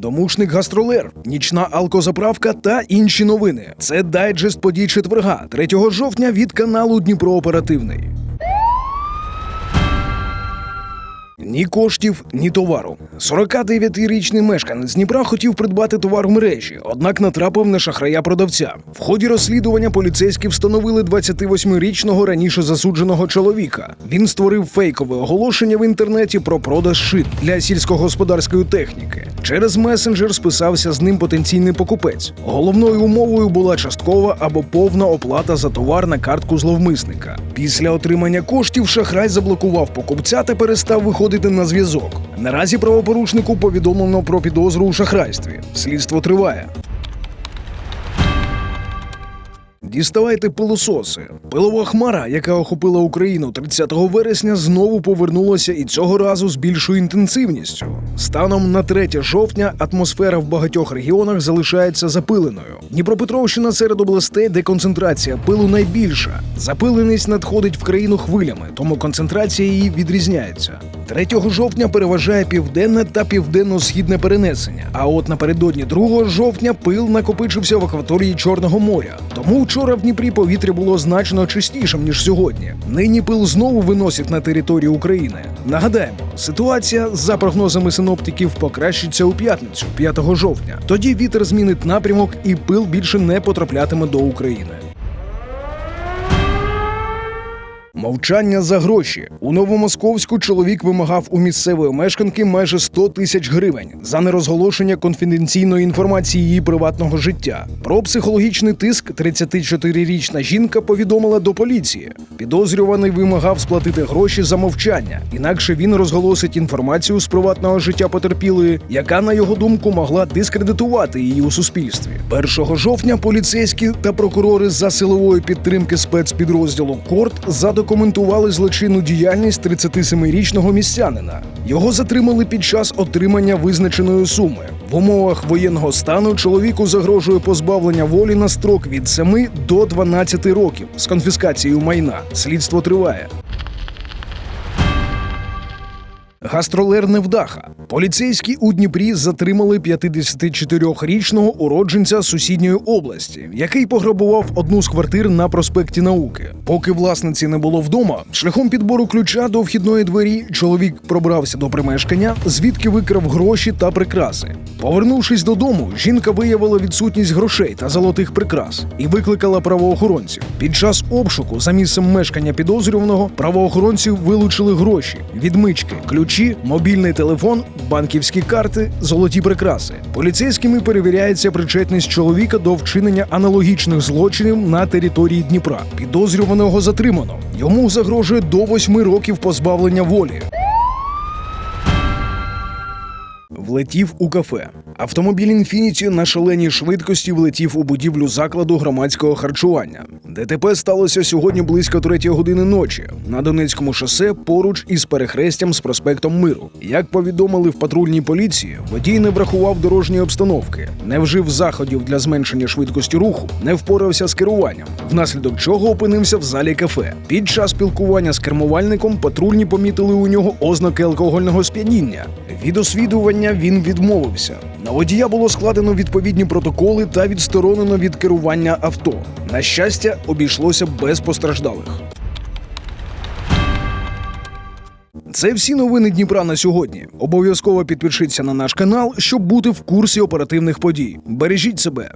домушник гастролер, нічна алкозаправка та інші новини. Це дайджест подій четверга, 3 жовтня від каналу Дніпро Оперативний. Ні коштів, ні товару. 49-річний мешканець Дніпра хотів придбати товар в мережі, однак натрапив на шахрая продавця. В ході розслідування поліцейські встановили 28-річного раніше засудженого чоловіка. Він створив фейкове оголошення в інтернеті про продаж шин для сільськогосподарської техніки. Через месенджер списався з ним потенційний покупець. Головною умовою була часткова або повна оплата за товар на картку зловмисника. Після отримання коштів шахрай заблокував покупця та перестав виходити на зв'язок. Наразі правопорушнику повідомлено про підозру у шахрайстві. Слідство триває. Діставайте пилососи. Пилова хмара, яка охопила Україну 30 вересня, знову повернулася і цього разу з більшою інтенсивністю. Станом на 3 жовтня атмосфера в багатьох регіонах залишається запиленою. Дніпропетровщина серед областей, де концентрація пилу найбільша. Запиленість надходить в країну хвилями, тому концентрація її відрізняється. 3 жовтня переважає південне та південно-східне перенесення. А от напередодні 2 жовтня пил накопичився в акваторії Чорного моря. Тому вчора в Дніпрі повітря було значно чистішим ніж сьогодні. Нині пил знову виносять на територію України. Нагадаємо, ситуація за прогнозами синоптиків покращиться у п'ятницю, 5 жовтня. Тоді вітер змінить напрямок і пил більше не потраплятиме до України. Мовчання за гроші у Новомосковську чоловік вимагав у місцевої мешканки майже 100 тисяч гривень за нерозголошення конфіденційної інформації її приватного життя. Про психологічний тиск 34-річна жінка повідомила до поліції. Підозрюваний вимагав сплатити гроші за мовчання, інакше він розголосить інформацію з приватного життя потерпілої, яка, на його думку, могла дискредитувати її у суспільстві. 1 жовтня поліцейські та прокурори за силової підтримки спецпідрозділу Корт задокументували злочинну діяльність 37-річного містянина. Його затримали під час отримання визначеної суми. В умовах воєнного стану чоловіку загрожує позбавлення волі на строк від 7 до 12 років з конфіскацією майна. Слідство триває. Гастролер невдаха. Поліцейські у Дніпрі затримали 54-річного уродженця сусідньої області, який пограбував одну з квартир на проспекті Науки. Поки власниці не було вдома, шляхом підбору ключа до вхідної двері чоловік пробрався до примешкання, звідки викрав гроші та прикраси. Повернувшись додому, жінка виявила відсутність грошей та золотих прикрас і викликала правоохоронців. Під час обшуку за місцем мешкання підозрюваного правоохоронці вилучили гроші, відмички, ключі, мобільний телефон, банківські карти, золоті прикраси. Поліцейськими перевіряється причетність чоловіка до вчинення аналогічних злочинів на території Дніпра. Підозрюваного затримано. Йому загрожує до восьми років позбавлення волі. Влетів у кафе. Автомобіль інфініті на шаленій швидкості влетів у будівлю закладу громадського харчування. ДТП сталося сьогодні близько третьої години ночі на Донецькому шосе поруч із перехрестям з проспектом Миру. Як повідомили в патрульній поліції, водій не врахував дорожньої обстановки, не вжив заходів для зменшення швидкості руху, не впорався з керуванням, внаслідок чого опинився в залі кафе. Під час спілкування з кермувальником патрульні помітили у нього ознаки алкогольного сп'яніння. Від освідування він відмовився. На водія було складено відповідні протоколи та відсторонено від керування авто. На щастя, обійшлося без постраждалих. Це всі новини Дніпра на сьогодні. Обов'язково підпишіться на наш канал, щоб бути в курсі оперативних подій. Бережіть себе.